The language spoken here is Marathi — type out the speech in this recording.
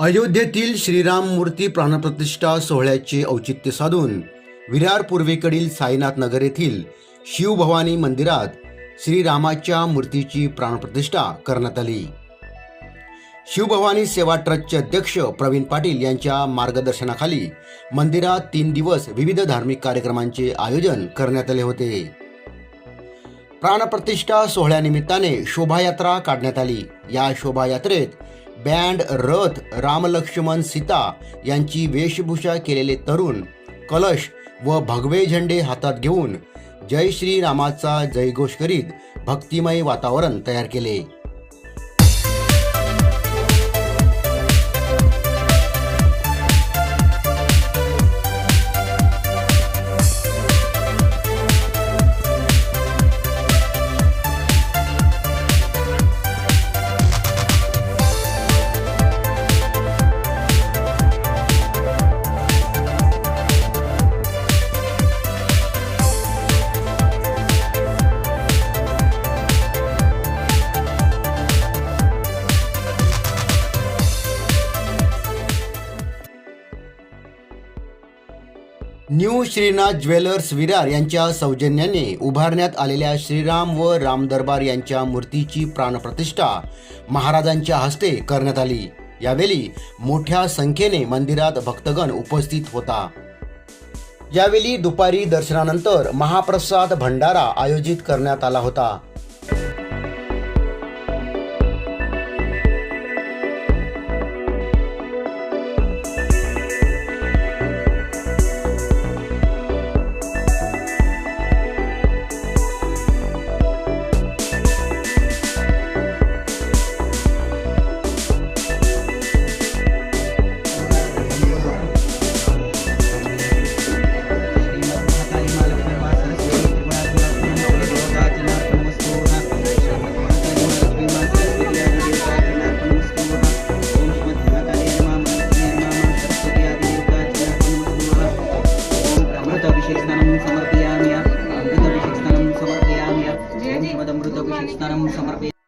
अयोध्येतील श्रीराम मूर्ती प्राणप्रतिष्ठा सोहळ्याचे औचित्य साधून विरार पूर्वेकडील साईनाथ नगर येथील शिवभवानी मंदिरात श्रीरामाच्या मूर्तीची प्राणप्रतिष्ठा करण्यात आली. शिवभवानी सेवा ट्रस्टचे अध्यक्ष प्रवीण पाटील यांच्या मार्गदर्शनाखाली मंदिरात तीन दिवस विविध धार्मिक कार्यक्रमांचे आयोजन करण्यात आले होते. प्राणप्रतिष्ठा सोहळ्यानिमित्ताने शोभायात्रा काढण्यात आली. या शोभायात्रेत बँड रथ रामलक्ष्मण सीता यांची वेशभूषा केलेले तरुण कलश व भगवे झेंडे हातात घेऊन जय श्रीरामाचा जयघोष करीत भक्तिमय वातावरण तयार केले. न्यू श्रीनाथ ज्वेलर्स विरार यांच्या सौजन्याने उभारण्यात आलेल्या श्रीराम व रामदरबार यांच्या मूर्तीची प्राणप्रतिष्ठा महाराजांच्या हस्ते करण्यात आली. यावेळी मोठ्या संख्येने मंदिरात भक्तगण उपस्थित होता. यावेळी दुपारी दर्शनानंतर महाप्रसाद भंडारा आयोजित करण्यात आला होता. pada menurut aku sih, sekarang sama